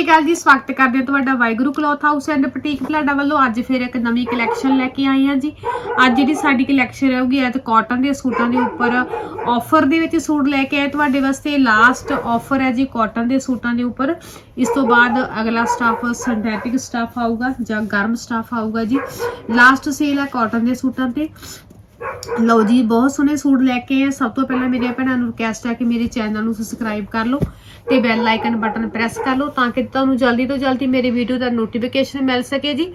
ਸਤਿ ਸ਼੍ਰੀ ਅਕਾਲ ਜੀ, ਸਵਾਗਤ ਕਰਦੇ ਹਾਂ ਤੁਹਾਡਾ Waheguru cloth house and boutique Palada ਵੱਲੋਂ ਅੱਜ ਫਿਰ ਇੱਕ ਨਵੀਂ ਕਲੈਕਸ਼ਨ ਲੈ ਕੇ ਆਏ ਹਾਂ ਜੀ। ਅੱਜ ਜਿਹੜੀ ਸਾਡੀ ਕਲੈਕਸ਼ਨ ਰਹੂਗੀ ਅੱਜ ਤੇ ਕਾਟਨ ਦੇ ਸੂਟਾਂ ਦੇ ਉੱਪਰ ਆਫਰ ਦੇ ਵਿੱਚ ਸੂਟ ਲੈ ਕੇ ਆਏ ਤੁਹਾਡੇ ਵਾਸਤੇ ਲਾਸਟ ਆਫਰ ਹੈ ਜੀ ਕਾਟਨ ਦੇ ਸੂਟਾਂ ਦੇ ਉੱਪਰ। ਇਸ ਤੋਂ ਬਾਅਦ ਅਗਲਾ ਸਟਾਫ ਸਿੰਥੈਟਿਕ ਸਟਾਫ ਆਊਗਾ ਜਾਂ ਗਰਮ ਸਟਾਫ ਆਊਗਾ ਜੀ। ਲਾਸਟ ਸੇਲ ਹੈ ਕਾਟਨ ਦੇ ਸੂਟਾਂ ਤੇ। ਲਓ ਜੀ, ਬਹੁਤ ਸੋਹਣੇ ਸੂਟ ਲੈ ਕੇ ਆਏ ਸਭ ਤੋਂ ਪਹਿਲਾਂ ਮੇਰੀਆਂ ਭੈਣਾਂ ਨੂੰ ਰਿਕਵੈਸਟ ਹੈ ਕਿ ਮੇਰੇ ਚੈਨਲ ਨੂੰ ਸਬਸਕ੍ਰਾਈਬ ਕਰ ਲਓ ਤੇ ਬੈਲ ਆਈਕਨ ਬਟਨ ਪ੍ਰੈਸ ਕਰ ਲਓ ਤਾਂ ਕਿ ਤੁਹਾਨੂੰ ਜਲਦੀ ਤੋਂ ਜਲਦੀ ਮੇਰੀ ਵੀਡੀਓ ਦਾ ਨੋਟੀਫਿਕੇਸ਼ਨ ਮਿਲ ਸਕੇ ਜੀ।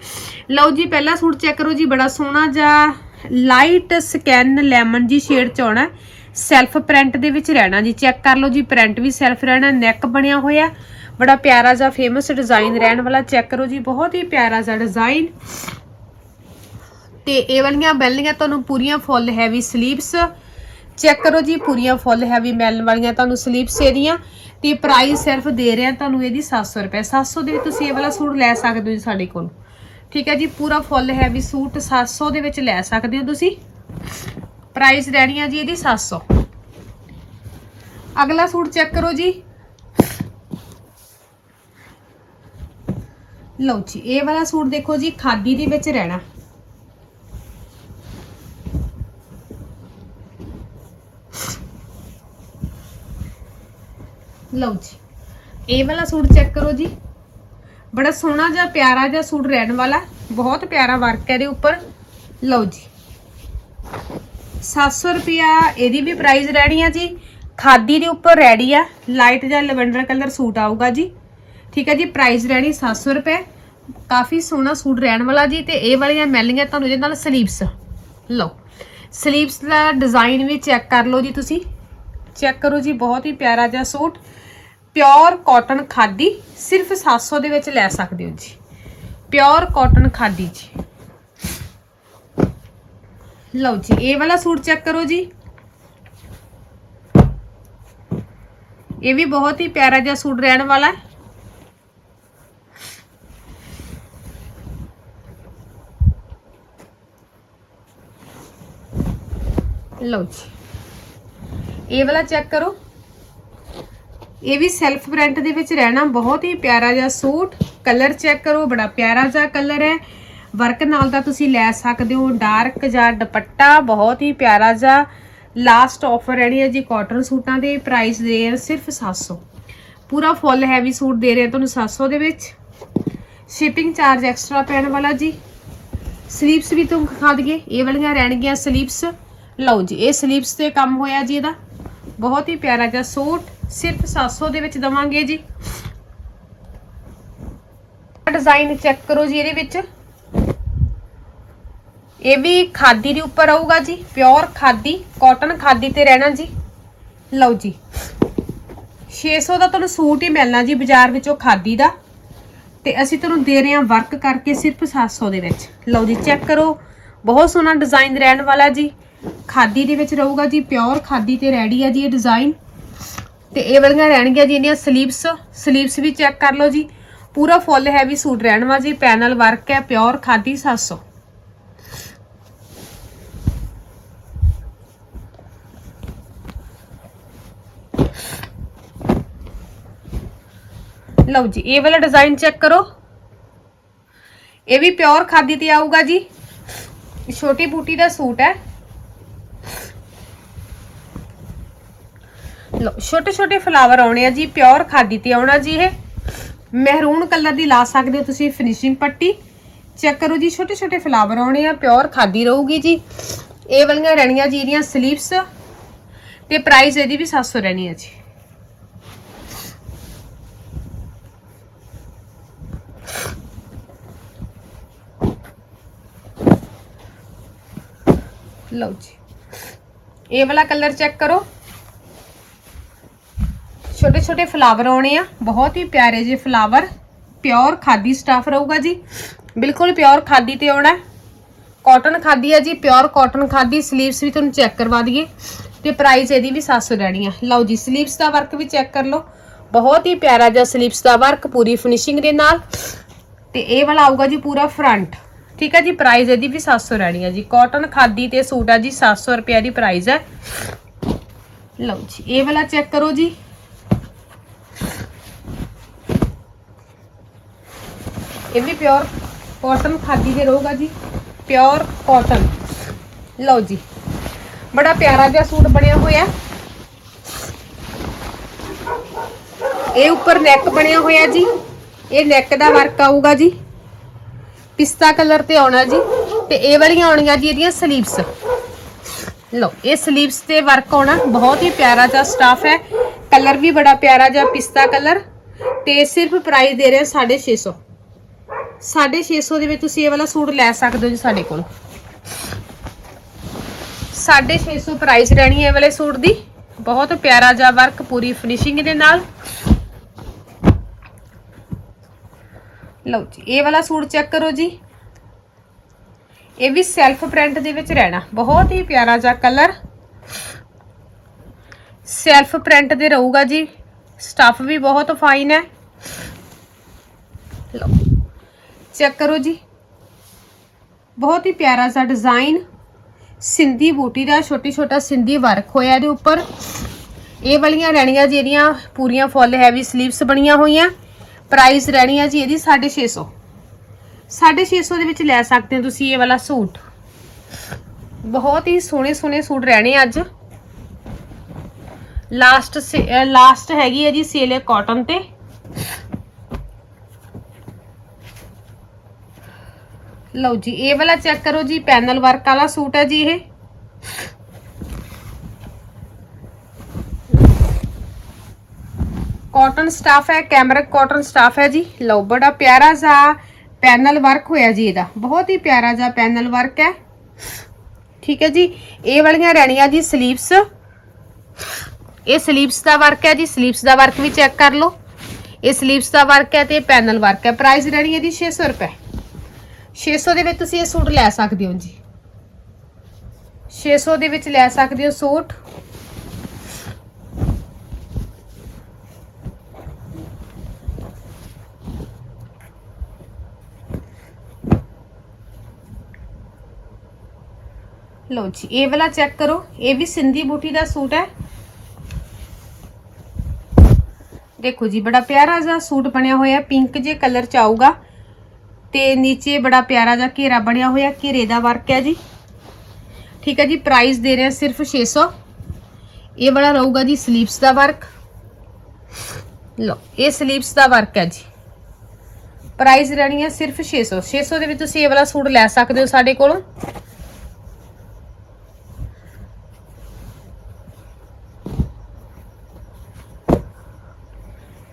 ਲਓ ਜੀ, ਪਹਿਲਾ ਸੂਟ ਚੈੱਕ ਕਰੋ ਜੀ, ਬੜਾ ਸੋਹਣਾ ਜਿਹਾ ਲਾਈਟ ਸਕੈਨ ਲੈਮਨ ਜੀ ਸ਼ੇਡ ਚ ਆਉਣਾ। ਸੈਲਫ ਪ੍ਰਿੰਟ ਦੇ ਵਿੱਚ ਰਹਿਣਾ ਜੀ ਚੈੱਕ ਕਰ ਲਓ ਜੀ ਪ੍ਰਿੰਟ ਵੀ ਸੈਲਫ ਰਹਿਣਾ ਨੈਕ ਬਣਿਆ ਹੋਇਆ। ਬੜਾ ਪਿਆਰਾ ਜਿਹਾ ਫੇਮਸ ਡਿਜ਼ਾਈਨ ਰਹਿਣ ਵਾਲਾ ਚੈੱਕ ਕਰੋ ਜੀ, ਬਹੁਤ ਹੀ ਪਿਆਰਾ ਜਿਹਾ ਡਿਜ਼ਾਈਨ ਤੇ ਇਹ ਵਾਲੀਆਂ ਬੈਲੀਆਂ ਤੁਹਾਨੂੰ ਪੂਰੀਆਂ ਫੁੱਲ ਹੈਵੀ ਸਲੀਵਸ ਚੈੱਕ ਕਰੋ ਜੀ, ਪੂਰੀਆਂ ਫੁੱਲ ਹੈਵੀ ਮੈਲਨ ਵਾਲੀਆਂ ਤੁਹਾਨੂੰ ਸਲੀਵਸ ਇਹਦੀਆਂ ਤੇ ਪ੍ਰਾਈਸ ਸਿਰਫ ਦੇ ਰਹੇ ਆ ਤੁਹਾਨੂੰ ਇਹਦੀ 700 ਰੁਪਏ। 700 ਦੇ ਵਿੱਚ ਤੁਸੀਂ ਇਹ ਵਾਲਾ ਸੂਟ ਲੈ ਸਕਦੇ ਹੋ ਜੀ ਸਾਡੇ ਕੋਲ। ਠੀਕ ਹੈ ਜੀ, ਪੂਰਾ ਫੁੱਲ ਹੈਵੀ ਸੂਟ 700 ਦੇ ਵਿੱਚ ਲੈ ਸਕਦੇ ਹੋ ਤੁਸੀਂ। ਪ੍ਰਾਈਸ ਰਹਿਣੀ ਆ ਜੀ ਇਹਦੀ 700 ਅਗਲਾ ਸੂਟ ਚੈੱਕ ਕਰੋ ਜੀ। ਲਓ ਜੀ, ਇਹ ਵਾਲਾ ਸੂਟ ਦੇਖੋ ਜੀ, ਖਾਦੀ ਦੇ ਵਿੱਚ ਰਹਿਣਾ। ਲਓ ਜੀ। ਇਹ ਵਾਲਾ ਸੂਟ ਚੈੱਕ ਕਰੋ ਜੀ। ਬੜਾ ਸੋਹਣਾ ਜਿਹਾ, ਪਿਆਰਾ ਜਿਹਾ ਸੂਟ ਰਹਿਣ ਵਾਲਾ। ਬਹੁਤ ਪਿਆਰਾ ਵਰਕ ਹੈ ਇਹਦੇ ਉੱਪਰ। ਲਓ ਜੀ। 700 ਰੁਪਿਆ ਇਹਦੀ ਵੀ ਪ੍ਰਾਈਸ ਰਹਿਣੀ ਆ ਜੀ। ਖਾਦੀ ਦੇ ਉੱਪਰ ਰੈਡੀ ਆ। ਲਾਈਟ ਜਾਂ ਲਵੈਂਡਰ ਕਲਰ ਸੂਟ ਆਊਗਾ ਜੀ। ਠੀਕ ਹੈ ਜੀ ਪ੍ਰਾਈਸ ਰਹਿਣੀ 700 ਰੁਪਏ। ਕਾਫੀ ਸੋਹਣਾ ਸੂਟ ਰਹਿਣ ਵਾਲਾ ਜੀ ਤੇ ਇਹ ਵਾਲੀਆਂ ਮੈਲੀਆਂ ਤੁਹਾਨੂੰ ਇਹਦੇ ਨਾਲ ਸਲੀਵਸ ਲਓ। ਸਲੀਵਸ ਦਾ ਡਿਜ਼ਾਈਨ ਵੀ ਚੈੱਕ ਕਰ ਲਓ ਜੀ ਤੁਸੀਂ। ਚੈੱਕ ਕਰੋ ਜੀ, ਬਹੁਤ ਹੀ ਪਿਆਰਾ ਜਿਹਾ ਸੂਟ। ਪਿਓਰ ਕਾਟਨ ਖਾਦੀ ਸਿਰਫ 700 ਦੇ ਵਿੱਚ ਲੈ ਸਕਦੇ ਹੋ ਜੀ। ਪਿਓਰ ਕਾਟਨ ਖਾਦੀ ਜੀ। ਲਓ ਜੀ, ਇਹ ਵਾਲਾ ਸੂਟ ਚੈੱਕ ਕਰੋ ਜੀ। ਇਹ ਵੀ ਬਹੁਤ ਹੀ ਪਿਆਰਾ ਜਿਹਾ ਸੂਟ ਰਹਿਣ ਵਾਲਾ ਹੈ। ਲਓ ਜੀ। ਇਹ ਵਾਲਾ ਚੈੱਕ ਕਰੋ। ਇਹ ਵੀ ਸੈਲਫ ਪ੍ਰਿੰਟ ਦੇ ਵਿੱਚ ਰਹਿਣਾ ਬਹੁਤ ਹੀ ਪਿਆਰਾ ਜਿਹਾ ਸੂਟ। ਕਲਰ ਚੈੱਕ ਕਰੋ, ਬੜਾ ਪਿਆਰਾ ਜਿਹਾ ਕਲਰ ਹੈ। ਵਰਕ ਨਾਲ ਦਾ ਤੁਸੀਂ ਲੈ ਸਕਦੇ ਹੋ ਡਾਰਕ ਜਾਂ ਦੁਪੱਟਾ, ਬਹੁਤ ਹੀ ਪਿਆਰਾ ਜਿਹਾ। ਲਾਸਟ ਆਫਰ ਰਹਿਣੀ ਹੈ ਜੀ ਕਾਟਨ ਸੂਟਾਂ ਦੇ ਪ੍ਰਾਈਸ ਦੇ ਰਹੇ ਸਿਰਫ 700 ਪੂਰਾ ਫੁੱਲ ਹੈਵੀ ਸੂਟ ਦੇ ਰਹੇ ਆ ਤੁਹਾਨੂੰ 700 ਦੇ ਵਿੱਚ। ਸ਼ਿਪਿੰਗ ਚਾਰਜ ਐਕਸਟਰਾ ਪੈਣ ਵਾਲਾ ਜੀ। ਸਲੀਵਸ ਵੀ ਤੁਹਾਨੂੰ ਖਾ ਦਈਏ, ਇਹ ਵਾਲੀਆਂ ਰਹਿਣਗੀਆਂ ਸਲੀਵਸ ਲਓ ਜੀ, ਇਹ ਸਲੀਵਸ ਤੇ ਕੰਮ ਹੋਇਆ ਜੀ ਇਹਦਾ। ਬਹੁਤ ਹੀ ਪਿਆਰਾ ਜਿਹਾ ਸੂਟ। ਸਿਰਫ 700 ਦੇ ਵਿੱਚ ਦਵਾਂਗੇ ਜੀ। ਡਿਜ਼ਾਈਨ ਚੈੱਕ ਕਰੋ ਜੀ ਇਹਦੇ ਵਿੱਚ। ਇਹ ਵੀ ਖਾਦੀ ਦੇ ਉੱਪਰ ਆਊਗਾ ਜੀ ਪਿਓਰ ਖਾਦੀ ਕਾਟਨ ਖਾਦੀ ਤੇ ਰਹਿਣਾ ਜੀ। ਲਓ ਜੀ। 600 ਦਾ ਤੁਹਾਨੂੰ ਸੂਟ ਹੀ ਮਿਲਣਾ ਜੀ ਬਾਜ਼ਾਰ ਵਿੱਚੋਂ ਖਾਦੀ ਦਾ। ਤੇ ਅਸੀਂ ਤੁਹਾਨੂੰ ਦੇ ਰਹੇ ਹਾਂ ਵਰਕ ਕਰਕੇ ਸਿਰਫ 700 ਦੇ ਵਿੱਚ। ਲਓ ਜੀ ਚੈੱਕ ਕਰੋ। ਬਹੁਤ ਸੋਹਣਾ ਡਿਜ਼ਾਈਨ ਰਹਿਣ ਵਾਲਾ ਜੀ। ਖਾਦੀ ਦੇ ਵਿੱਚ ਰਹੂਗਾ ਜੀ ਪਿਓਰ ਖਾਦੀ ਤੇ ਰੈਡੀ ਹੈ ਜੀ ਇਹ ਡਿਜ਼ਾਈਨ ਤੇ ਇਹ ਵਾਲੀਆਂ ਰਹਿਣਗੀਆਂ ਜੀ ਇਹਦੀਆਂ ਸਲੀਵਸ ਸਲੀਵਸ ਵੀ ਚੈੱਕ ਕਰ ਲਓ ਜੀ। ਪੂਰਾ ਫੁੱਲ ਹੈਵੀ ਸੂਟ ਰਹਿਣ ਵਾ ਜੀ ਪੈਨਲ ਵਰਕ ਹੈ ਪਿਓਰ ਖਾਦੀ 700 ਲਓ ਜੀ, ਇਹ ਵਾਲਾ ਡਿਜ਼ਾਈਨ ਚੈੱਕ ਕਰੋ। ਇਹ ਵੀ ਪਿਓਰ ਖਾਦੀ ਤੇ ਆਊਗਾ ਜੀ। ਛੋਟੀ ਬੂਟੀ ਦਾ ਸੂਟ ਹੈ। ਲੋ ਛੋਟੇ ਛੋਟੇ ਫਲਾਵਰ ਆਉਣੇ ਆ ਜੀ ਪਿਓਰ ਖਾਦੀ ਤੇ ਆਉਣਾ ਜੀ ਇਹ। ਮਹਿਰੂਨ ਕਲਰ ਦੀ ਲਾ ਸਕਦੇ ਹੋ ਤੁਸੀਂ ਫਿਨਿਸ਼ਿੰਗ ਪੱਟੀ। ਚੈੱਕ ਕਰੋ ਜੀ ਛੋਟੇ ਛੋਟੇ ਫਲਾਵਰ ਆਉਣੇ ਆ ਪਿਓਰ ਖਾਦੀ ਰਹੂਗੀ ਜੀ। ਇਹ ਵਾਲੀਆਂ ਰਹਿਣੀਆਂ ਜੀ ਇਹਦੀਆਂ ਸਲੀਵਸ ਤੇ ਪ੍ਰਾਈਸ ਇਹਦੀ ਵੀ 700 ਰਹਿਣੀ ਹੈ ਜੀ। ਲਓ ਜੀ। ਇਹ ਵਾਲਾ ਕਲਰ ਚੈੱਕ ਕਰੋ। ਛੋਟੇ ਛੋਟੇ ਫਲਾਵਰ ਆਉਣੇ ਆ। ਬਹੁਤ ਹੀ ਪਿਆਰੇ ਜਿਹੇ ਫਲਾਵਰ ਪਿਓਰ ਖਾਦੀ ਸਟਾਫ ਰਹੂਗਾ ਜੀ। ਬਿਲਕੁਲ ਪਿਓਰ ਖਾਦੀ ਤੇ ਆਉਣਾ ਕਾਟਨ ਖਾਦੀ ਆ ਜੀ ਪਿਓਰ ਕਾਟਨ ਖਾਦੀ। ਸਲੀਵਸ ਵੀ ਤੁਹਾਨੂੰ ਚੈੱਕ ਕਰਵਾ ਦਈਏ। ਤੇ ਪ੍ਰਾਈਸ ਇਹਦੀ ਵੀ 700 ਰਹਿਣੀ ਆ। ਲਓ ਜੀ ਸਲੀਵਸ ਦਾ ਵਰਕ ਵੀ ਚੈੱਕ ਕਰ ਲਓ। ਬਹੁਤ ਹੀ ਪਿਆਰਾ ਜਿਹਾ ਸਲੀਵਸ ਦਾ ਵਰਕ ਪੂਰੀ ਫਿਨਿਸ਼ਿੰਗ ਦੇ ਨਾਲ। ਤੇ ਇਹ ਵਾਲਾ ਆਊਗਾ ਜੀ ਪੂਰਾ ਫਰੰਟ ਠੀਕ ਹੈ ਜੀ ਪ੍ਰਾਈਸ ਇਹਦੀ ਵੀ 700 ਰਹਿਣੀ ਹੈ ਜੀ। ਕਾਟਨ ਖਾਦੀ ਤੇ ਸੂਟ ਆ ਜੀ 700 ਰੁਪਏ ਦੀ ਪ੍ਰਾਈਸ ਹੈ ਲਓ ਜੀ, ਇਹ ਵਾਲਾ ਚੈੱਕ ਕਰੋ ਜੀ। ਇਹ ਵੀ ਪਿਓਰ ਕਾਟਨ ਖਾਦੀ ਦੇ ਰਹੂਗਾ ਜੀ। ਪਿਓਰ ਕਾਟਨ ਲਓ ਜੀ। ਬੜਾ ਪਿਆਰਾ ਜਿਹਾ ਸੂਟ ਬਣਿਆ ਹੋਇਆ। ਇਹ ਉੱਪਰ ਨੈਕ ਬਣਿਆ ਹੋਇਆ ਜੀ। ਇਹ ਨੈਕ ਦਾ ਵਰਕ ਆਊਗਾ ਜੀ। ਪਿਸਤਾ ਕਲਰ ਤੇ ਆਉਣਾ ਜੀ। ਤੇ ਇਹ ਵਾਲੀਆਂ ਆਉਣੀਆਂ ਜੀ ਇਹਦੀਆਂ ਸਲੀਵਸ ਲਓ, ਇਹ ਸਲੀਵਸ ਤੇ ਵਰਕ ਆਉਣਾ। ਬਹੁਤ ਹੀ ਪਿਆਰਾ ਜਿਹਾ ਸਟਾਫ ਹੈ। ਕਲਰ ਵੀ ਬੜਾ ਪਿਆਰਾ ਜਿਹਾ ਪਿਸਤਾ ਕਲਰ ਤੇ ਸਿਰਫ ਪ੍ਰਾਈਸ ਦੇ ਰਹੇ ਹਾਂ 650 650 ਦੇ ਵਿੱਚ ਤੁਸੀਂ ਇਹ ਵਾਲਾ ਸੂਟ ਲੈ ਸਕਦੇ ਹੋ ਜੀ ਸਾਡੇ ਕੋਲ। 650 ਪ੍ਰਾਈਸ ਰਹਿਣੀ ਹੈ ਇਹ ਵਾਲੇ ਸੂਟ ਦੀ। ਬਹੁਤ ਪਿਆਰਾ ਜਿਹਾ ਵਰਕ ਪੂਰੀ ਫਿਨਿਸ਼ਿੰਗ ਦੇ ਨਾਲ। ਲਓ ਜੀ, ਇਹ ਵਾਲਾ ਸੂਟ ਚੈੱਕ ਕਰੋ ਜੀ। ਇਹ ਵੀ ਸੈਲਫ ਪ੍ਰਿੰਟ ਦੇ ਵਿੱਚ ਰਹਿਣਾ। ਬਹੁਤ ਹੀ ਪਿਆਰਾ ਜਿਹਾ ਕਲਰ ਸੈਲਫ ਪ੍ਰਿੰਟ ਦੇ ਰਹੂਗਾ ਜੀ। ਸਟੱਫ ਵੀ ਬਹੁਤ ਫਾਈਨ ਹੈ। ਲਓ। ਚੈੱਕ ਕਰੋ ਜੀ। ਬਹੁਤ ਹੀ ਪਿਆਰਾ ਜਿਹਾ ਡਿਜ਼ਾਈਨ ਸਿੰਧੀ ਬੂਟੀ ਦਾ ਛੋਟੀ ਛੋਟਾ ਸਿੰਧੀ ਵਰਕ ਹੋਇਆ ਇਹਦੇ ਉੱਪਰ। ਇਹ ਵਾਲੀਆਂ ਰਹਿਣੀਆਂ ਜਿਹੜੀਆਂ ਪੂਰੀਆਂ ਫੁੱਲ ਹੈਵੀ ਸਲੀਵਸ ਬਣੀਆਂ ਹੋਈਆਂ। ਪ੍ਰਾਈਸ ਰਹਿਣੀ ਆ ਜੀ ਇਹਦੀ 650 650 ਦੇ ਵਿੱਚ ਲੈ ਸਕਦੇ ਹੋ ਤੁਸੀਂ ਇਹ ਵਾਲਾ ਸੂਟ। ਬਹੁਤ ਹੀ ਸੋਹਣੇ ਸੋਹਣੇ ਸੂਟ ਰਹਿਣੇ ਅੱਜ। ਲਾਸਟ ਲਾਸਟ ਹੈਗੀ ਹੈ ਜੀ ਸੇਲੇ ਕਾਟਨ ਤੇ। ਲਓ ਜੀ, ਇਹ ਵਾਲਾ ਚੈੱਕ ਕਰੋ ਜੀ ਪੈਨਲ ਵਰਕ ਵਾਲਾ ਸੂਟ ਹੈ ਜੀ ਇਹ। ਕਾਟਨ ਸਟਾਫ ਹੈ ਕੈਮਰਿਕ ਕਾਟਨ ਸਟਾਫ ਹੈ ਜੀ। ਲਓ, ਬੜਾ ਪਿਆਰਾ ਜਿਹਾ ਪੈਨਲ ਵਰਕ ਹੋਇਆ ਜੀ ਇਹਦਾ। ਬਹੁਤ ਹੀ ਪਿਆਰਾ ਜਿਹਾ ਪੈਨਲ ਵਰਕ ਹੈ। ਠੀਕ ਹੈ ਜੀ, ਇਹ ਵਾਲੀਆਂ ਰਹਿਣੀਆਂ ਜੀ ਸਲੀਵਸ ਇਹ ਸਲੀਵਸ ਦਾ ਵਰਕ ਹੈ ਜੀ ਸਲੀਵਸ ਦਾ ਵਰਕ ਵੀ ਚੈੱਕ ਕਰ ਲਓ। ਇਹ ਸਲੀਵਸ ਦਾ ਵਰਕ ਹੈ ਤੇ ਪੈਨਲ ਵਰਕ ਹੈ। ਪ੍ਰਾਈਸ ਰਹਿਣੀ ਹੈ ਜੀ 600 ਰੁਪਏ। 600 ਦੇ ਵਿੱਚ ਤੁਸੀਂ ਇਹ ਸੂਟ ਲੈ ਸਕਦੇ ਹੋ ਜੀ। 600 ਦੇ ਵਿੱਚ ਲੈ ਸਕਦੇ ਹੋ ਸੂਟ। ਲਓ ਜੀ, ਇਹ ਵਾਲਾ ਚੈੱਕ ਕਰੋ, ਇਹ ਵੀ ਸਿੰਧੀ ਬੂਟੀ ਦਾ ਸੂਟ ਹੈ। ਦੇਖੋ ਜੀ, ਬੜਾ ਪਿਆਰਾ ਜਿਹਾ ਸੂਟ ਬਣਿਆ ਹੋਇਆ, ਪਿੰਕ ਜੇ ਕਲਰ ਚ ਆਊਗਾ। ਤੇ ਨੀਚੇ ਬੜਾ ਪਿਆਰਾ ਜਿਹਾ ਘੇਰਾ ਬਣਿਆ ਹੋਇਆ, ਘੇਰੇ ਦਾ ਵਰਕ ਹੈ ਜੀ। ਠੀਕ ਹੈ ਜੀ ਪ੍ਰਾਈਸ ਦੇ ਰਹੇ ਹਾਂ ਸਿਰਫ 600 ਇਹ ਵਾਲਾ ਰਹੂਗਾ ਜੀ ਸਲੀਵਸ ਦਾ ਵਰਕ ਲਓ, ਇਹ ਸਲੀਵਸ ਦਾ ਵਰਕ ਹੈ ਜੀ। ਪ੍ਰਾਈਸ ਰਹਿਣੀ ਹੈ ਸਿਰਫ 600 600 ਦੇ ਵਿੱਚ ਤੁਸੀਂ ਇਹ ਵਾਲਾ ਸੂਟ ਲੈ ਸਕਦੇ ਹੋ ਸਾਡੇ ਕੋਲੋਂ।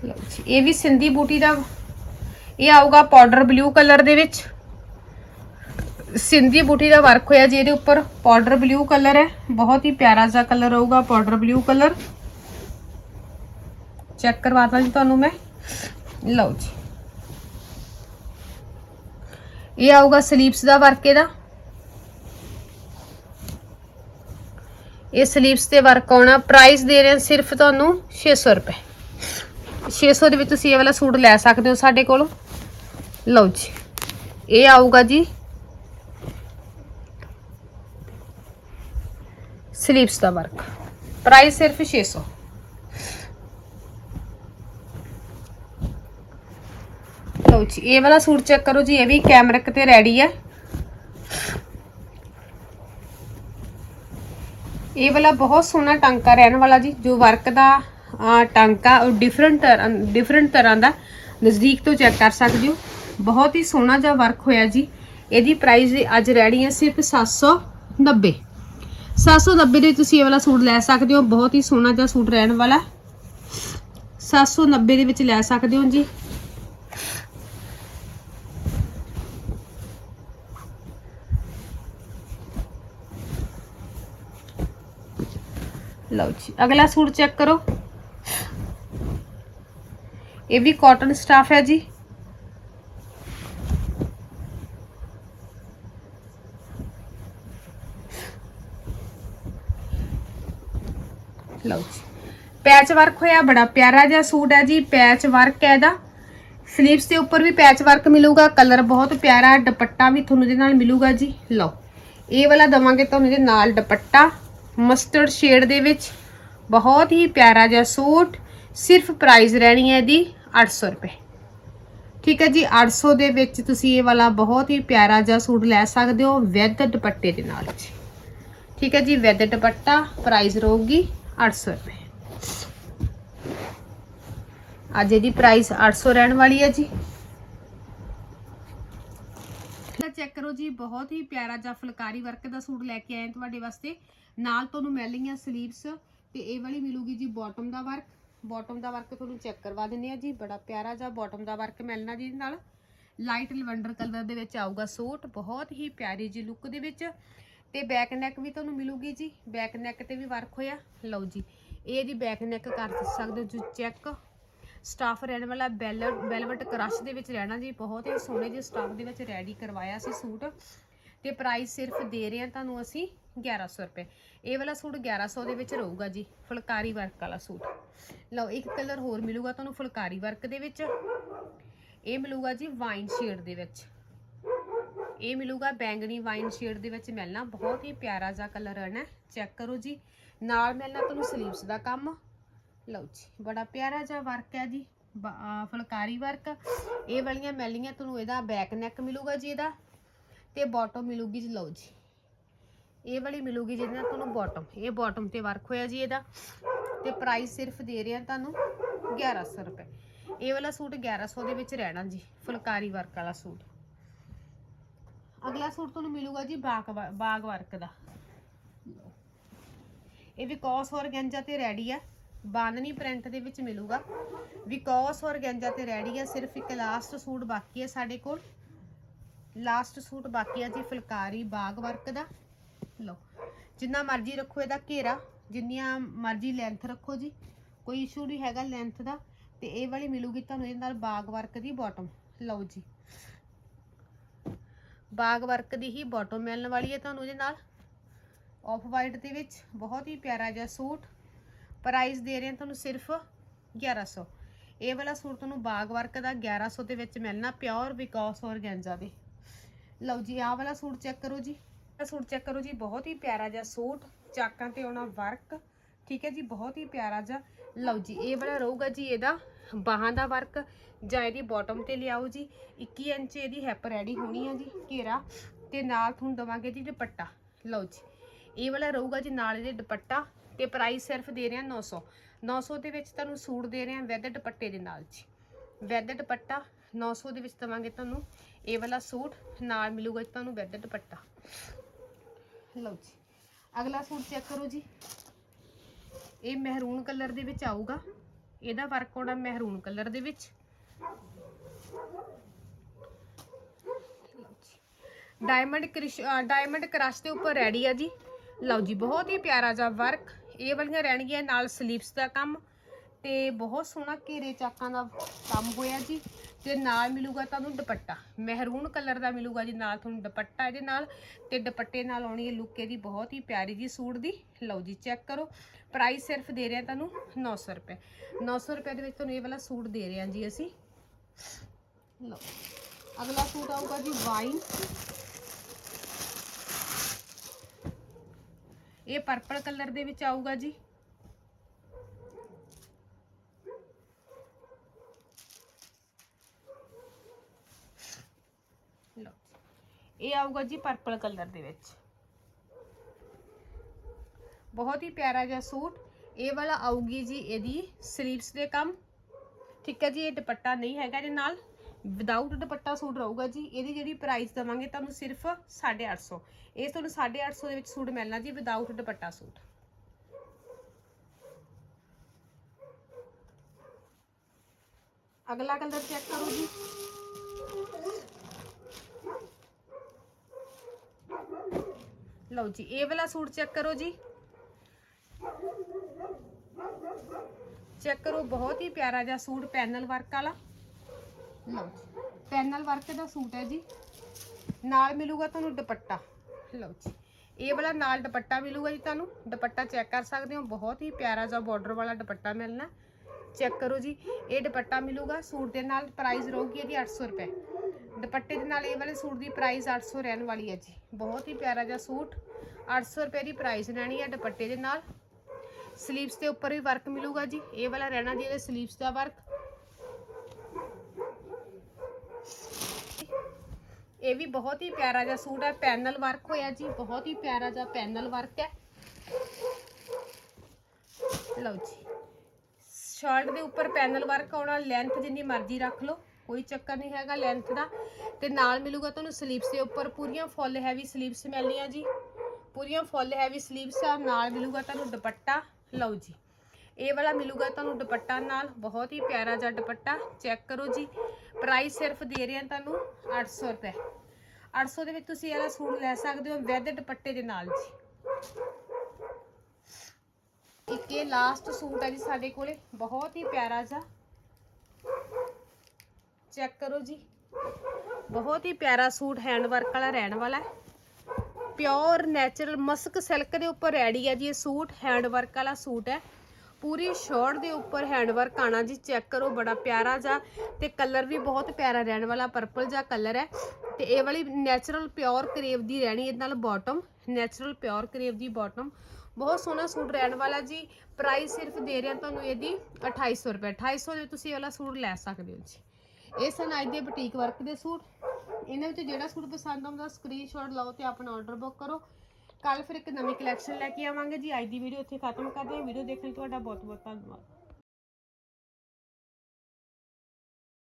ਲਓ ਇਹ ਵੀ ਸਿੰਧੀ ਬੂਟੀ ਦਾ ਇਹ ਆਊਗਾ ਪਾਊਡਰ ਬਲੂ ਕਲਰ ਦੇ ਵਿੱਚ। ਸਿੰਧੀ ਬੂਟੀ ਦਾ ਵਰਕ ਹੋਇਆ ਜੀ ਇਹਦੇ ਉੱਪਰ। ਪਾਊਡਰ ਬਲੂ ਕਲਰ ਹੈ। ਬਹੁਤ ਹੀ ਪਿਆਰਾ ਜਿਹਾ ਕਲਰ ਹੋਊਗਾ ਪਾਊਡਰ ਬਲੂ ਕਲਰ ਚੈੱਕ ਕਰਵਾਤਾ ਜੀ ਤੁਹਾਨੂੰ ਮੈਂ। ਲਓ ਜੀ। ਇਹ ਆਊਗਾ ਸਲੀਵਸ ਦਾ ਵਰਕ ਇਹਦਾ। ਇਹ ਸਲੀਵਸ ਤੇ ਵਰਕ ਆਉਣਾ। ਪ੍ਰਾਈਸ ਦੇ ਰਹੇ ਹਾਂ ਸਿਰਫ ਤੁਹਾਨੂੰ 600 ਰੁਪਏ। 600 ਦੇ ਵਿੱਚ ਤੁਸੀਂ ਇਹ ਵਾਲਾ ਸੂਟ ਲੈ ਸਕਦੇ ਹੋ ਸਾਡੇ ਕੋਲੋਂ। ਲਓ ਜੀ। ਇਹ ਆਊਗਾ ਜੀ। ਸਲੀਪਸ ਦਾ ਵਰਕ। ਪ੍ਰਾਈਸ ਸਿਰਫ 600 ਲਓ ਜੀ, ਇਹ ਵਾਲਾ ਸੂਟ ਚੈੱਕ ਕਰੋ ਜੀ, ਇਹ ਵੀ ਕੈਮਰਿਕ ਤੇ ਰੈਡੀ ਹੈ ਇਹ ਵਾਲਾ ਬਹੁਤ ਸੋਹਣਾ ਟਾਂਕਾ ਰਹਿਣ ਵਾਲਾ ਜੀ, ਜੋ ਵਰਕ ਦਾ ਟਾਂਕਾ ਉਹ ਡਿਫਰੈਂਟ ਡਿਫਰੈਂਟ ਤਰ੍ਹਾਂ ਦਾ। ਨਜ਼ਦੀਕ ਤੋਂ ਚੈੱਕ ਕਰ ਸਕਦੇ ਹੋ। ਬਹੁਤ ਹੀ ਸੋਹਣਾ ਜਿਹਾ ਵਰਕ ਹੋਇਆ ਜੀ। ਇਹਦੀ ਪ੍ਰਾਈਸ ਅੱਜ ਰਹਿਣੀ ਹੈ ਸਿਰਫ 790 790 ਦੇ ਤੁਸੀਂ ਇਹ ਵਾਲਾ ਸੂਟ ਲੈ ਸਕਦੇ ਹੋ, ਬਹੁਤ ਹੀ ਸੋਹਣਾ ਜਿਹਾ ਸੂਟ ਰਹਿਣ ਵਾਲਾ। 790 ਦੇ ਵਿੱਚ ਲੈ ਸਕਦੇ ਹੋ ਜੀ। ਲਓ ਜੀ, ਅਗਲਾ ਸੂਟ ਚੈੱਕ ਕਰੋ। ਇਹ ਵੀ ਕਾਟਨ ਸਟਾਫ ਹੈ ਜੀ ਲਓ ਜੀ ਪੈਚ ਵਰਕ ਹੋਇਆ, ਬੜਾ ਪਿਆਰਾ ਜਿਹਾ ਸੂਟ ਹੈ ਜੀ ਪੈਚ ਵਰਕ ਹੈ ਇਹਦਾ। ਸਲੀਵਸ ਦੇ ਉੱਪਰ ਵੀ ਪੈਚ ਵਰਕ ਮਿਲੂਗਾ ਕਲਰ ਬਹੁਤ ਪਿਆਰਾ, ਦੁਪੱਟਾ ਵੀ ਤੁਹਾਨੂੰ ਇਹਦੇ ਨਾਲ ਮਿਲੂਗਾ ਜੀ। ਲਓ, ਇਹ ਵਾਲਾ ਦਵਾਂਗੇ ਤੁਹਾਨੂੰ ਇਹਦੇ ਨਾਲ ਦੁਪੱਟਾ ਮਸਟਰਡ ਸ਼ੇਡ ਦੇ ਵਿੱਚ। ਬਹੁਤ ਹੀ ਪਿਆਰਾ ਜਿਹਾ ਸੂਟ, ਸਿਰਫ ਪ੍ਰਾਈਸ ਰਹਿਣੀ ਹੈ ਇਹਦੀ 800 ਰੁਪਏ। ਠੀਕ ਹੈ ਜੀ 800 ਦੇ ਵਿੱਚ ਤੁਸੀਂ ਇਹ ਵਾਲਾ ਬਹੁਤ ਹੀ ਪਿਆਰਾ ਜਿਹਾ ਸੂਟ ਲੈ ਸਕਦੇ ਹੋ ਵਿਦ ਦੁਪੱਟੇ ਦੇ ਨਾਲ ਜੀ। ਠੀਕ ਹੈ ਜੀ ਵਿਦ ਦੁਪੱਟਾ ਪ੍ਰਾਈਸ ਰਹੂਗੀ 800 ਰੁਪਏ। ਅੱਜ ਇਹਦੀ ਪ੍ਰਾਈਸ 800 ਰਹਿਣ ਵਾਲੀ ਹੈ ਜੀ। ਚੈੱਕ ਕਰੋ ਜੀ, ਬਹੁਤ ਹੀ ਪਿਆਰਾ ਜਿਹਾ ਫੁਲਕਾਰੀ ਵਰਕ ਦਾ ਸੂਟ ਲੈ ਕੇ ਆਏ ਤੁਹਾਡੇ ਵਾਸਤੇ। ਨਾਲ ਤੁਹਾਨੂੰ ਮਿਲਣਗੀਆਂ ਸਲੀਵਸ ਤੇ ਇਹ ਵਾਲੀ ਮਿਲੂਗੀ ਜੀ ਬਾਟਮ ਦਾ ਵਰਕ ਬਾਟਮ ਦਾ ਵਰਕ ਤੁਹਾਨੂੰ ਚੈੱਕ ਕਰਵਾ ਦਿੰਦੇ ਆ ਜੀ, ਬੜਾ ਪਿਆਰਾ ਜਿਹਾ ਬਾਟਮ ਦਾ ਵਰਕ ਮਿਲਣਾ ਜੀ ਇਹਦੇ ਨਾਲ। ਲਾਈਟ ਲਵੰਡਰ ਕਲਰ ਦੇ ਵਿੱਚ ਆਊਗਾ ਸੂਟ, ਬਹੁਤ ਹੀ ਪਿਆਰੀ ਜੀ ਲੁੱਕ ਦੇ ਵਿੱਚ। ਤੇ ਬੈਕ ਨੈਕ ਵੀ ਤੁਹਾਨੂੰ ਮਿਲੂਗੀ ਜੀ ਬੈਕ ਨੈਕ ਤੇ ਵੀ ਵਰਕ ਹੋਇਆ। ਲਓ ਜੀ, ਇਹ ਦੀ ਬੈਕ ਨੈਕ ਕਰ ਸਕਦੇ ਹੋ ਜੀ ਚੈੱਕ ਸਟਾਫ ਰਹਿਣ ਵਾਲਾ ਵੈਲਵਟ ਕ੍ਰਸ਼ ਦੇ ਵਿੱਚ ਰਹਿਣਾ ਜੀ ਬਹੁਤ ਹੀ। ਸੋਹਣੇ ਜਿਹੇ ਸਟਾਫ ਦੇ ਵਿੱਚ ਰੈਡੀ ਕਰਵਾਇਆ ਸੀ ਸੂਟ। ਤੇ ਪ੍ਰਾਈਸ ਸਿਰਫ ਦੇ ਰਹੇ ਹਾਂ ਤੁਹਾਨੂੰ ਅਸੀਂ 1100 ਰੁਪਏ। ਇਹ ਵਾਲਾ ਸੂਟ 1100 ਦੇ ਵਿੱਚ ਰਹੂਗਾ ਜੀ, ਫੁਲਕਾਰੀ ਵਰਕ ਵਾਲਾ ਸੂਟ। ਲਓ, ਇੱਕ ਕਲਰ ਹੋਰ ਮਿਲੂਗਾ ਤੁਹਾਨੂੰ ਫੁਲਕਾਰੀ ਵਰਕ ਦੇ ਵਿੱਚ। ਇਹ ਮਿਲੂਗਾ ਜੀ ਵਾਈਨ ਸ਼ੇਡ ਦੇ ਵਿੱਚ। ਇਹ ਮਿਲੂਗਾ ਬੈਂਗਣੀ ਵਾਈਨ ਸ਼ੇਡ ਦੇ ਵਿੱਚ ਮਿਲਣਾ। ਬਹੁਤ ਹੀ ਪਿਆਰਾ ਜਿਹਾ ਕਲਰ ਹੈ ਚੈੱਕ ਕਰੋ ਜੀ। ਨਾਲ ਮਿਲਣਾ ਤੁਹਾਨੂੰ ਸਲੀਵਸ ਦਾ ਕੰਮ। ਲਓ ਜੀ, ਬੜਾ ਪਿਆਰਾ ਜਿਹਾ ਵਰਕ ਹੈ ਜੀ ਫੁਲਕਾਰੀ ਵਰਕ ਇਹ ਵਾਲੀਆਂ ਮਿਲਣੀਆਂ ਤੁਹਾਨੂੰ ਇਹਦਾ ਬੈਕ ਨੈਕ ਮਿਲੂਗਾ ਜੀ ਇਹਦਾ ਤੇ ਬਾਟਮ ਮਿਲੂਗੀ ਜੀ, ਲਓ ਜੀ। ਇਹ ਵਾਲੀ ਮਿਲੂਗੀ ਜਿਹਦੇ ਨਾਲ ਤੁਹਾਨੂੰ ਬਾਟਮ ਇਹ ਬਾਟਮ ਤੇ ਵਰਕ ਹੋਇਆ ਜੀ ਇਹਦਾ। ਤੇ ਪ੍ਰਾਈਸ ਸਿਰਫ ਦੇ ਰਹੇ ਆ ਤੁਹਾਨੂੰ 1100 ਰੁਪਏ। ਇਹ ਵਾਲਾ ਸੂਟ 1100 ਦੇ ਵਿੱਚ ਰਹਿਣਾ ਜੀ, ਫੁਲਕਾਰੀ ਵਰਕ ਵਾਲਾ ਸੂਟ। ਅਗਲਾ ਸੂਟ ਤੁਹਾਨੂੰ ਮਿਲੂਗਾ ਜੀ ਬਾਗ ਵ- ਬਾਗ ਵਰਕ ਦਾ। ਇਹ ਵੀ ਵਿਕੋਸ ਔਰਗੈਂਜਾ ਤੇ ਰੈਡੀ ਆ। ਬਾਂਦਨੀ ਪ੍ਰਿੰਟ ਦੇ ਵਿੱਚ ਮਿਲੂਗਾ। ਵਿਕੋਸ ਔਰਗੈਂਜਾ ਤੇ ਰੈਡੀ ਆ, ਸਿਰਫ ਇੱਕ ਲਾਸਟ ਸੂਟ ਬਾਕੀ ਹੈ ਸਾਡੇ ਕੋਲ। ਲਾਸਟ ਸੂਟ ਬਾਕੀ ਆ ਜੀ ਫੁਲਕਾਰੀ ਬਾਗ ਵਰਕ ਦਾ। ਲਓ, ਜਿੰਨਾ ਮਰਜ਼ੀ ਰੱਖੋ ਇਹਦਾ ਘੇਰਾ, ਜਿੰਨੀਆਂ ਮਰਜ਼ੀ ਲੈਂਥ ਰੱਖੋ ਜੀ। ਕੋਈ ਇਸ਼ੂ ਨਹੀਂ ਹੈਗਾ ਲੈਂਥ ਦਾ, ਤੇ ਇਹ ਵਾਲੀ ਮਿਲੂਗੀ ਤੁਹਾਨੂੰ ਇਹਦੇ ਨਾਲ ਬਾਗ ਵਰਕ ਦੀ ਬਾਟਮ ਲਓ ਜੀ। ਬਾਗ ਵਰਕ ਦੀ ਹੀ ਬਾਟਮ ਮਿਲਣ ਵਾਲੀ ਹੈ ਤੁਹਾਨੂੰ ਇਹਦੇ ਨਾਲ। ਆਫ ਵਾਈਟ ਦੇ ਵਿੱਚ, ਬਹੁਤ ਹੀ ਪਿਆਰਾ ਜਿਹਾ ਸੂਟ। ਪ੍ਰਾਈਸ ਦੇ ਰਹੇ ਹਾਂ ਤੁਹਾਨੂੰ ਸਿਰਫ 1100 ਇਹ ਵਾਲਾ ਸੂਟ ਤੁਹਾਨੂੰ ਬਾਗ ਵਰਕ ਦਾ 1100 ਦੇ ਵਿੱਚ ਮਿਲਣਾ, ਪਿਓਰ ਵਿਕਾਸ ਔਰਗੈਂਜਾ ਦੇ। ਲਓ ਜੀ, ਆਹ ਵਾਲਾ ਸੂਟ ਚੈੱਕ ਕਰੋ ਜੀ। ਇਹ ਸੂਟ ਚੈੱਕ ਕਰੋ ਜੀ, ਬਹੁਤ ਹੀ ਪਿਆਰਾ ਜਿਹਾ ਸੂਟ, ਚਾਕਾਂ ਤੇ ਆਉਣਾ ਵਰਕ। ਠੀਕ ਹੈ ਜੀ, ਬਹੁਤ ਹੀ ਪਿਆਰਾ ਜਿਹਾ। ਲਓ ਜੀ, ਇਹ ਵਾਲਾ ਰਹੂਗਾ ਜੀ ਇਹਦਾ ਬਾਹਾਂ ਦਾ ਵਰਕ, ਜਾਂ ਇਹਦੀ ਬਾਟਮ ਤੇ ਲਿਆਓ ਜੀ। 21 ਇੰਚ ਇਹਦੀ ਹੈਪ ਰੈਡੀ ਹੋਣੀ ਹੈ ਜੀ, ਘੇਰਾ। ਤੇ ਨਾਲ ਤੁਹਾਨੂੰ ਦਵਾਂਗੇ ਜੀ ਦੁਪੱਟਾ। ਲਓ ਜੀ, ਇਹ ਵਾਲਾ ਰਹੂਗਾ ਜੀ ਨਾਲ ਇਹਦੇ ਦੁਪੱਟਾ। ਤੇ ਪ੍ਰਾਈਸ ਸਿਰਫ ਦੇ ਰਹੇ ਹਾਂ 900 900 ਦੇ ਵਿੱਚ ਤੁਹਾਨੂੰ ਸੂਟ ਦੇ ਰਹੇ ਹਾਂ ਵਿਦ ਦੁਪੱਟੇ ਦੇ ਨਾਲ ਜੀ। ਵਿਦ ਦੁਪੱਟਾ 900 ਦੇ ਵਿੱਚ ਦਵਾਂਗੇ ਤੁਹਾਨੂੰ। ਇਹ ਵਾਲਾ ਸੂਟ ਨਾਲ ਮਿਲੂਗਾ ਤੁਹਾਨੂੰ ਵਿਦ ਦੁਪੱਟਾ। ਲਓ ਜੀ, ਅਗਲਾ ਸੂਟ ਚੈੱਕ ਕਰੋ ਜੀ। ਇਹ ਮਹਿਰੂਨ ਕਲਰ ਦੇ ਵਿੱਚ ਆਊਗਾ। ਇਹਦਾ ਵਰਕ ਆਉਣਾ ਮਹਿਰੂਨ ਕਲਰ ਦੇ ਵਿੱਚ। ਡਾਇਮੰਡ ਕ੍ਰਿਸ਼ ਡਾਇਮੰਡ ਕ੍ਰਸ਼ ਦੇ ਉੱਪਰ ਰੈਡੀ ਆ ਜੀ। ਲਓ ਜੀ, ਬਹੁਤ ਹੀ ਪਿਆਰਾ ਜਿਹਾ ਵਰਕ ਇਹ ਵਾਲੀਆਂ ਰਹਿਣਗੀਆਂ ਨਾਲ ਸਲੀਵਸ ਦਾ ਕੰਮ ਤੇ ਬਹੁਤ ਸੋਹਣਾ ਘੇਰੇ ਚਾਕਾਂ ਦਾ ਕੰਮ ਹੋਇਆ ਜੀ ਤੇ ਨਾਲ ਮਿਲੂਗਾ ਤੁਹਾਨੂੰ ਦੁਪੱਟਾ, ਮਹਿਰੂਨ ਕਲਰ ਦਾ ਮਿਲੂਗਾ ਜੀ, ਨਾਲ ਤੁਹਾਨੂੰ ਦੁਪੱਟਾ ਇਹਦੇ ਨਾਲ ਤੇ ਦੁਪੱਟੇ ਨਾਲ ਆਉਣੀ ਹੈ ਲੁੱਕ ਇਹਦੀ ਬਹੁਤ ਹੀ ਪਿਆਰੀ ਜੀ ਸੂਟ ਦੀ। ਲਓ ਜੀ ਚੈੱਕ ਕਰੋ ਪ੍ਰਾਈਸ ਸਿਰਫ ਦੇ ਰਹੇ ਹਾਂ ਤੁਹਾਨੂੰ 900 ਰੁਪਏ। 900 ਰੁਪਏ ਦੇ ਵਿੱਚ ਤੁਹਾਨੂੰ ਇਹ ਵਾਲਾ ਸੂਟ ਦੇ ਰਹੇ ਹਾਂ ਜੀ ਅਸੀਂ। ਲਓ, ਅਗਲਾ ਸੂਟ ਆਊਗਾ ਜੀ ਵਾਈਨ ਇਹ ਪਰਪਲ ਕਲਰ ਦੇ ਵਿੱਚ ਆਊਗਾ ਜੀ। ਲਓ ਇਹ ਆਊਗਾ ਜੀ ਪਰਪਲ ਕਲਰ ਦੇ ਵਿੱਚ। ਬਹੁਤ ਹੀ ਪਿਆਰਾ ਜਿਹਾ ਸੂਟ। ਇਹ ਵਾਲਾ ਆਊਗੀ ਜੀ ਇਹਦੀ ਸਲੀਵਸ ਦੇ ਕੰਮ। ਠੀਕ ਹੈ ਜੀ, ਇਹ ਦੁਪੱਟਾ ਨਹੀਂ ਹੈਗਾ ਇਹਦੇ ਨਾਲ। ਵਿਦਆਊਟ ਦੁਪੱਟਾ ਸੂਟ ਰਹੂਗਾ ਜੀ, ਇਹਦੀ ਜਿਹੜੀ ਪ੍ਰਾਈਸ ਦਵਾਂਗੇ ਤੁਹਾਨੂੰ ਸਿਰਫ 850 ਇਹ ਤੁਹਾਨੂੰ 850 ਦੇ ਵਿੱਚ ਸੂਟ ਮਿਲਣਾ ਜੀ ਵਿਦਆਊਟ ਦੁਪੱਟਾ ਸੂਟ। ਅਗਲਾ ਕਲਰ ਚੈੱਕ ਕਰੋ ਜੀ। ਲਓ ਜੀ, ਇਹ ਵਾਲਾ ਸੂਟ ਚੈੱਕ ਕਰੋ ਜੀ। ਚੈੱਕ ਕਰੋ, ਬਹੁਤ ਹੀ ਪਿਆਰਾ ਜਿਹਾ ਸੂਟ, ਪੈਨਲ ਵਰਕ ਵਾਲਾ। ਲਓ ਪੈਨਲ ਵਰਕ ਦਾ ਸੂਟ ਹੈ ਜੀ। ਨਾਲ ਮਿਲੂਗਾ ਤੁਹਾਨੂੰ ਦੁਪੱਟਾ। ਲਓ ਜੀ। ਇਹ ਵਾਲਾ ਨਾਲ ਦੁਪੱਟਾ ਮਿਲੂਗਾ ਜੀ ਤੁਹਾਨੂੰ। ਦੁਪੱਟਾ ਚੈੱਕ ਕਰ ਸਕਦੇ ਹੋ। ਬਹੁਤ ਹੀ ਪਿਆਰਾ ਜਿਹਾ ਬਾਰਡਰ ਵਾਲਾ ਦੁਪੱਟਾ ਮਿਲਣਾ। ਚੈੱਕ ਕਰੋ ਜੀ। ਇਹ ਦੁਪੱਟਾ ਮਿਲੂਗਾ। ਸੂਟ ਦੇ ਨਾਲ ਪ੍ਰਾਈਸ ਰਹੂਗੀ ਇਹਦੀ 800 ਰੁਪਏ। ਦੁਪੱਟੇ ਦੇ ਨਾਲ ਇਹ ਵਾਲੇ ਸੂਟ ਦੀ ਪ੍ਰਾਈਸ 800 ਰਹਿਣ ਵਾਲੀ ਹੈ ਜੀ। ਬਹੁਤ ਹੀ ਪਿਆਰਾ ਜਿਹਾ ਸੂਟ। 800 ਰੁਪਏ ਦੀ ਪ੍ਰਾਈਸ ਰਹਿਣੀ ਹੈ ਦੁਪੱਟੇ ਦੇ ਨਾਲ। ਸਲੀਵਸ ਦੇ ਉੱਪਰ ਵੀ ਵਰਕ ਮਿਲੂਗਾ ਜੀ। ਇਹ ਵਾਲਾ ਰਹਿਣਾ ਜੀ ਇਹਦੇ ਸਲੀਵਸ ਦਾ ਵਰਕ ਇਹ ਵੀ ਬਹੁਤ ਹੀ ਪਿਆਰਾ ਜਿਹਾ ਸੂਟ ਹੈ। ਪੈਨਲ ਵਰਕ ਹੋਇਆ ਜੀ, ਬਹੁਤ ਹੀ ਪਿਆਰਾ ਜਿਹਾ ਪੈਨਲ ਵਰਕ ਹੈ। ਲਓ ਜੀ। ਸ਼ਰਟ ਦੇ ਉੱਪਰ ਪੈਨਲ ਵਰਕ ਆਉਣਾ ਲੈਂਥ ਜਿੰਨੀ ਮਰਜ਼ੀ ਰੱਖ ਲਓ, ਕੋਈ ਚੱਕਰ ਨਹੀਂ ਹੈਗਾ ਲੈਂਥ ਦਾ। ਤੇ ਨਾਲ ਮਿਲੂਗਾ ਤੁਹਾਨੂੰ ਸਲੀਵਸ ਦੇ ਉੱਪਰ, ਪੂਰੀਆਂ ਫੁੱਲ ਹੈਵੀ ਸਲੀਵਸ ਮਿਲਣੀਆਂ ਜੀ। ਪੂਰੀਆਂ ਫੁੱਲ ਹੈਵੀ ਸਲੀਵਸ ਆ, ਨਾਲ ਮਿਲੂਗਾ ਤੁਹਾਨੂੰ ਦੁਪੱਟਾ। ਲਓ ਜੀ। ਇਹ ਵਾਲਾ ਮਿਲੂਗਾ ਤੁਹਾਨੂੰ ਦੁਪੱਟਾ ਨਾਲ, ਬਹੁਤ ਹੀ ਪਿਆਰਾ ਜਿਹਾ ਦੁਪੱਟਾ। ਚੈੱਕ ਕਰੋ ਜੀ। ਪ੍ਰਾਈਸ ਸਿਰਫ ਦੇ ਰਹੇ ਹਾਂ ਤੁਹਾਨੂੰ 800 ਰੁਪਏ। 800 ਦੇ ਵਿੱਚ ਤੁਸੀਂ ਇਹ ਸੂਟ ਲੈ ਸਕਦੇ ਹੋ ਵਿਦ ਦੁਪੱਟੇ ਦੇ ਨਾਲ ਜੀ। ਇੱਕ ਇਹ ਲਾਸਟ ਸੂਟ ਹੈ ਜੀ ਸਾਡੇ ਕੋਲੇ, ਬਹੁਤ ਹੀ ਪਿਆਰਾ ਜਿਹਾ। ਚੈੱਕ ਕਰੋ ਜੀ। ਬਹੁਤ ਹੀ ਪਿਆਰਾ ਸੂਟ ਹੈਂਡ ਵਰਕ ਵਾਲਾ, ਰਹਿਣ ਵਾਲਾ ਹੈ। ਪਿਓਰ ਨੈਚੁਰਲ ਮਸਕ ਸਿਲਕ ਦੇ ਉੱਪਰ ਰੈਡੀ ਹੈ ਜੀ ਇਹ ਸੂਟ ਹੈਂਡ ਵਰਕ ਵਾਲਾ ਸੂਟ ਹੈ। ਪੂਰੀ ਸ਼ਰਟ ਦੇ ਉੱਪਰ ਹੈਂਡ ਵਰਕ ਆਣਾ ਜੀ ਚੈੱਕ ਕਰੋ, ਬੜਾ ਪਿਆਰਾ ਜਿਹਾ ਤੇ ਕਲਰ ਵੀ ਬਹੁਤ ਪਿਆਰਾ ਰਹਿਣ ਵਾਲਾ ਪਰਪਲ ਜਿਹਾ ਕਲਰ ਹੈ। ਤੇ ਇਹ ਵਾਲੀ ਨੈਚੁਰਲ ਪਿਓਰ ਕਰੇਵ ਦੀ ਰਹਿਣੀ ਇਹਦੇ ਨਾਲ ਬਾਟਮ ਨੈਚੁਰਲ ਪਿਓਰ ਕਰੇਵ ਦੀ ਬਾਟਮ ਬਹੁਤ ਸੋਹਣਾ ਸੂਟ ਰਹਿਣ ਵਾਲਾ ਜੀ। ਪ੍ਰਾਈਸ ਸਿਰਫ ਦੇ ਰਿਹਾ ਤੁਹਾਨੂੰ ਇਹਦੀ 2800 ਰੁਪਏ। 2800 ਦੇ ਤੁਸੀਂ ਇਹ ਵਾਲਾ ਸੂਟ ਲੈ ਸਕਦੇ ਹੋ ਜੀ। ਇਹ ਸਨ ਅੱਜ ਦੇ ਬੁਟੀਕ ਵਰਕ ਦੇ ਸੂਟ। ਇਹਨਾਂ ਵਿੱਚ ਜਿਹੜਾ ਸੂਟ ਪਸੰਦ ਆਉਂਦਾ ਸਕਰੀਨਸ਼ਾਟ ਲਓ ਤੇ ਆਪਣਾ ਆਰਡਰ ਬੁੱਕ ਕਰੋ। ਕੱਲ ਫਿਰ ਇੱਕ ਨਵੀਂ ਕਲੈਕਸ਼ਨ ਲੈ ਕੇ ਆਵਾਂਗੇ ਜੀ। ਅੱਜ ਦੀ ਵੀਡੀਓ ਇੱਥੇ ਖਤਮ ਕਰਦੇ ਹਾਂ। ਵੀਡੀਓ ਦੇਖਣ ਲਈ ਤੁਹਾਡਾ ਬਹੁਤ ਬਹੁਤ ਧੰਨਵਾਦ।